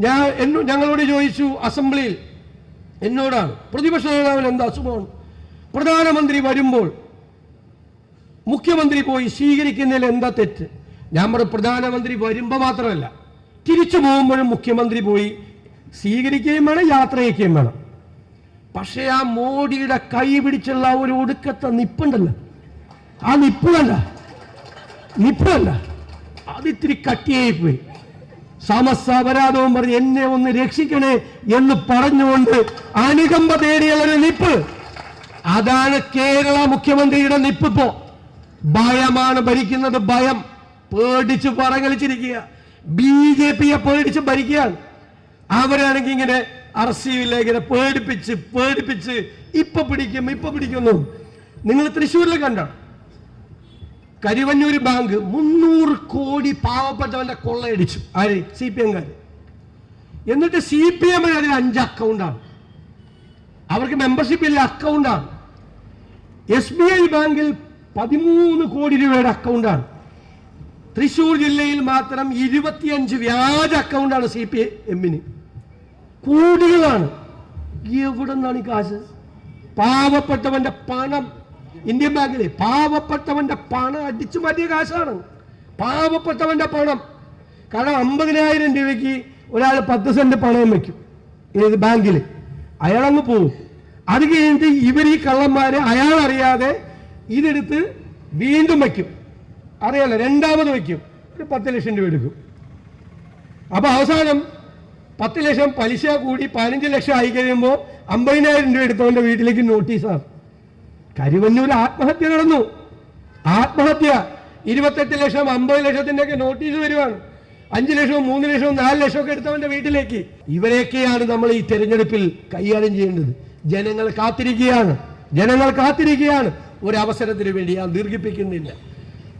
ഞാൻ എന്നോ ഞങ്ങളോട് ചോദിച്ചു അസംബ്ലിയിൽ എന്നോടാണ്. പ്രതിപക്ഷ നേതാവിന് എന്താ അസുഖമാണ് പ്രധാനമന്ത്രി വരുമ്പോൾ മുഖ്യമന്ത്രി പോയി സ്വീകരിക്കുന്നതിൽ എന്താ തെറ്റ്? ഞാൻ പറഞ്ഞു പ്രധാനമന്ത്രി വരുമ്പോൾ മാത്രമല്ല തിരിച്ചു പോകുമ്പോഴും മുഖ്യമന്ത്രി പോയി സ്വീകരിക്കുകയും വേണം യാത്ര ചെയ്യുകയും വേണം. പക്ഷേ ആ മോഡിയുടെ കൈ പിടിച്ചുള്ള ഒരു ഒടുക്കത്തെ നിപ്പുണ്ടല്ലോ. ആ നിപ്പ് കണ്ട നിപ്പ് കണ്ട. കട്ടിയായി പോയി സമസ്ത അപരാധവും പറഞ്ഞ് എന്നെ ഒന്ന് രക്ഷിക്കണേ എന്ന് പറഞ്ഞുകൊണ്ട് അനുകമ്പ തേടിയുള്ളൊരു നിപ്പ്. അതാണ് കേരള മുഖ്യമന്ത്രിയുടെ നിപ്പിപ്പോ. ഭയമാണ് ഭരിക്കുന്നത് ഭയം. പേടിച്ച് പറങ്ങളിച്ചിരിക്കുക ബി ജെ പിയെ പേടിച്ച് ഭരിക്കുകയാണ്. അവരാണെങ്കിൽ ഇങ്ങനെ അറസ്റ്റിയില്ല ഇങ്ങനെ പേടിപ്പിച്ച് പേടിപ്പിച്ച് ഇപ്പൊ പിടിക്കും ഇപ്പൊ പിടിക്കുന്നു. നിങ്ങൾ തൃശ്ശൂരിൽ കണ്ടോ? കരിവന്നൂര് ബാങ്ക് മുന്നൂറ് കോടി പാവപ്പെട്ടവന്റെ കൊള്ളയടിച്ചു. ആര്? സി പി എംകാര്. എന്നിട്ട് സി പി എമ്മിന് അതിൽ അഞ്ച് അക്കൗണ്ടാണ്. അവർക്ക് മെമ്പർഷിപ്പ് ഇല്ല അക്കൗണ്ടാണ്. എസ് ബി ഐ ബാങ്കിൽ പതിമൂന്ന് കോടി രൂപയുടെ അക്കൗണ്ടാണ്. തൃശൂർ ജില്ലയിൽ മാത്രം ഇരുപത്തിയഞ്ച് വ്യാജ അക്കൗണ്ടാണ് സി പി എമ്മിന്. കോടികളാണ്. എവിടെ നിന്നാണ് ഈ കാശ്? പാവപ്പെട്ടവന്റെ പണം ഇന്ത്യൻ ബാങ്കിലെ പാവപ്പെട്ടവന്റെ പണം അടിച്ചു മാറ്റിയ കാശാണ്. പാവപ്പെട്ടവന്റെ പണം. കാരണം അമ്പതിനായിരം രൂപയ്ക്ക് ഒരാൾ പത്ത് സെന്റ് പണയം വെക്കും. ഏത് ബാങ്കിൽ അയാളങ്ങ് പോവും. അത് കഴിഞ്ഞിട്ട് ഇവർ ഈ കള്ളന്മാര് അയാൾ അറിയാതെ ഇതെടുത്ത് വീണ്ടും വയ്ക്കും അറിയാലോ രണ്ടാമത് വയ്ക്കും ഒരു പത്ത് ലക്ഷം രൂപ എടുക്കും. അപ്പൊ അവസാനം പത്ത് ലക്ഷം പലിശ കൂടി പതിനഞ്ച് ലക്ഷം ആയി കഴിയുമ്പോൾ അമ്പതിനായിരം രൂപ എടുത്തവന്റെ വീട്ടിലേക്ക് നോട്ടീസാണ്. കരുവന്നൂർ ആത്മഹത്യ നടന്നു. ആത്മഹത്യ ഇരുപത്തെട്ട് ലക്ഷം അമ്പത് ലക്ഷത്തിന്റെ ഒക്കെ നോട്ടീസ് വരുവാണ്. അഞ്ചു ലക്ഷവും മൂന്ന് ലക്ഷവും നാല് ലക്ഷവും ഒക്കെ എടുത്തവന്റെ വീട്ടിലേക്ക്. ഇവരെയൊക്കെയാണ് നമ്മൾ ഈ തെരഞ്ഞെടുപ്പിൽ കൈകാര്യം ചെയ്യേണ്ടത്. ജനങ്ങൾ കാത്തിരിക്കുകയാണ്. ജനങ്ങൾ കാത്തിരിക്കുകയാണ്. ഒരു അവസരത്തിന് വേണ്ടി ഞാൻ ദീർഘിപ്പിക്കുന്നില്ല.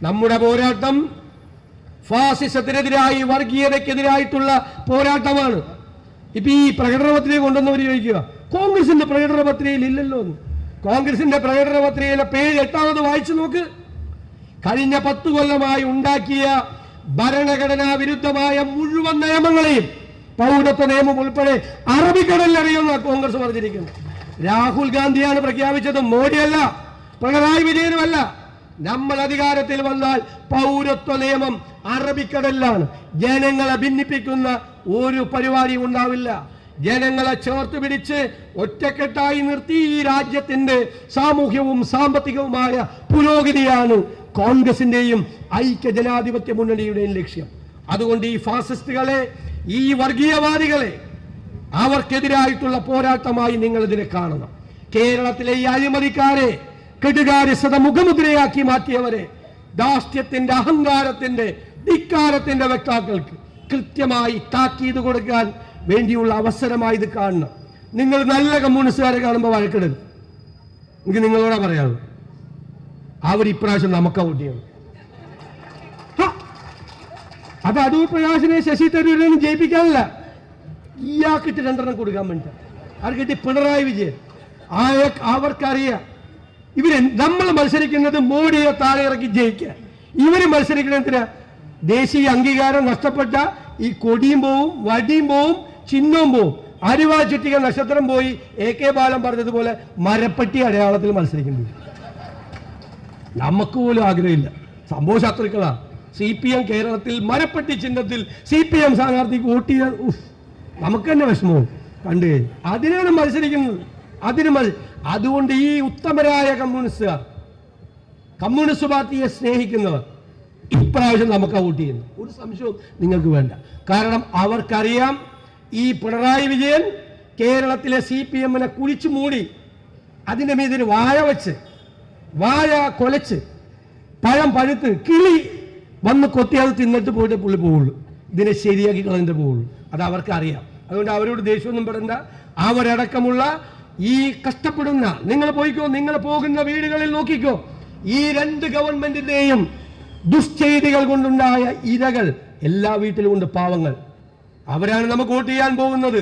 നമ്മുടെ പോരാട്ടം ഫാസിസത്തിനെതിരായി വർഗീയതക്കെതിരായിട്ടുള്ള പോരാട്ടമാണ്. ഇപ്പൊ ഈ പ്രകടന പത്രിക കൊണ്ടുവന്നവർ ചോദിക്കുക കോൺഗ്രസിന്റെ പ്രകടന പത്രികയിൽ ഇല്ലല്ലോ എന്ന്. കോൺഗ്രസിന്റെ പ്രകടന പത്രികയിലെ പേര് എട്ടാമത് വായിച്ചു നോക്ക്. കഴിഞ്ഞ പത്ത് കൊല്ലമായി ഉണ്ടാക്കിയ ഭരണഘടനാ വിരുദ്ധമായ മുഴുവൻ നിയമങ്ങളെയും പൗരത്വ നിയമം ഉൾപ്പെടെ അറബിക്കടലിൽ അറിയുന്ന കോൺഗ്രസ് പറഞ്ഞിരിക്കുന്നു. രാഹുൽ ഗാന്ധിയാണ് പ്രഖ്യാപിച്ചത്. മോഡിയല്ല പിണറായി വിജയനുമല്ല. നമ്മൾ അധികാരത്തിൽ വന്നാൽ പൗരത്വ നിയമം അറബിക്കടലിലാണ്. ജനങ്ങളെ ഭിന്നിപ്പിക്കുന്ന ഒരു പരിപാടിയും ഉണ്ടാവില്ല. ജനങ്ങളെ ചേർത്ത് പിടിച്ച് ഒറ്റക്കെട്ടായി നിർത്തി ഈ രാജ്യത്തിന്റെ സാമൂഹ്യവും സാമ്പത്തികവുമായ പുരോഗതിയാണ് കോൺഗ്രസിന്റെയും ഐക്യ ജനാധിപത്യ മുന്നണിയുടെയും ലക്ഷ്യം. അതുകൊണ്ട് ഈ ഫാസിസ്റ്റുകളെ ഈ വർഗീയവാദികളെ അവർക്കെതിരായിട്ടുള്ള പോരാട്ടമായി നിങ്ങൾ ഇതിനെ കാണണം. കേരളത്തിലെ ഈ അഴിമതിക്കാരെ കെടുകാര്യസ്ഥത മുഖമുദ്രയാക്കി മാറ്റിയവരെ ദാഷ്ട്യത്തിന്റെ അഹങ്കാരത്തിന്റെ ധിക്കാരത്തിന്റെ വക്താക്കൾക്ക് കൃത്യമായി താക്കീത് കൊടുക്കാൻ വേണ്ടിയുള്ള അവസരമായി ഇത് കാണണം. നിങ്ങൾ നല്ല കമ്മ്യൂണിസ്റ്റുകാരെ കാണുമ്പോൾ വഴക്കിടരുത്. എനിക്ക് നിങ്ങളോടാ പറയാറ് അവർ ഇപ്രാവശ്യം നമുക്ക് ഹ! അത് അടൂർ പ്രകാശിനെ ശശി തരൂരിനെ ജയിപ്പിക്കാനല്ല. ഇയാൾക്കിട്ട് രണ്ടെണ്ണം കൊടുക്കാൻ വേണ്ടി കിട്ടി? പിണറായി വിജയൻ. ആയ അവർക്കറിയാം. ഇവർ നമ്മൾ മത്സരിക്കുന്നത് മോഡിയെ താഴെ ഇറക്കി ജയിക്കുക. ഇവർ മത്സരിക്കുന്നതിന് ദേശീയ അംഗീകാരം നഷ്ടപ്പെട്ട ഈ കൊടിയും പോവും വടിയും പോവും ചിഹ്നവും പോവും. അരിവാ ചുറ്റിക നക്ഷത്രം പോയി എ കെ ബാലൻ പറഞ്ഞതുപോലെ മരപ്പെട്ടി അടയാളത്തിൽ മത്സരിക്കുന്നത് നമുക്ക് പോലും ആഗ്രഹമില്ല. സംഭവ ശത്രുക്കളാണ് സി പി എം കേരളത്തിൽ മരപ്പെട്ടി ചിഹ്നത്തിൽ സി പി എം സ്ഥാനാർത്ഥിക്ക് വോട്ട് ചെയ്യാൻ നമുക്ക് തന്നെ വിഷമവും. കണ്ടു കഴിഞ്ഞു. അതിനാണ് മത്സരിക്കുന്നത്. അതിന് അതുകൊണ്ട് ഈ ഉത്തമരായ കമ്മ്യൂണിസ്റ്റുകാർ കമ്മ്യൂണിസ്റ്റ് പാർട്ടിയെ സ്നേഹിക്കുന്നവർ ഇപ്രാവശ്യം നമുക്ക് വോട്ട് ചെയ്യുന്നു ഒരു സംശയവും നിങ്ങൾക്ക് വേണ്ട. കാരണം അവർക്കറിയാം ഈ പിണറായി വിജയൻ കേരളത്തിലെ സി പി എമ്മിനെ കുഴിച്ചു മൂടി അതിന്റെ മീതിൽ വാഴ വെച്ച് വാഴ കൊലച്ച് പഴം പഴുത്ത് കിളി വന്ന് കൊത്തി അത് തിന്നിട്ട് പോയിട്ട് പുള്ളി പോവുള്ളൂ. ഇതിനെ ശരിയാക്കി കളഞ്ഞിട്ട് പോവുള്ളൂ. അത് അവർക്ക് അറിയാം. അതുകൊണ്ട് അവരോട് ദേഷ്യമൊന്നും പെടേണ്ട. അവരടക്കമുള്ള ഈ കഷ്ടപ്പെടുന്ന നിങ്ങൾ പോയിക്കോ നിങ്ങൾ പോകുന്ന വീടുകളിൽ നോക്കിക്കോ ഈ രണ്ട് ഗവൺമെന്റിന്റെയും ദുഷ്ചെയ്തികൾ കൊണ്ടുണ്ടായ ഇരകൾ എല്ലാ വീട്ടിലും ഉണ്ട് പാവങ്ങൾ. അവരാണ് നമുക്ക് വോട്ട് ചെയ്യാൻ പോകുന്നത്.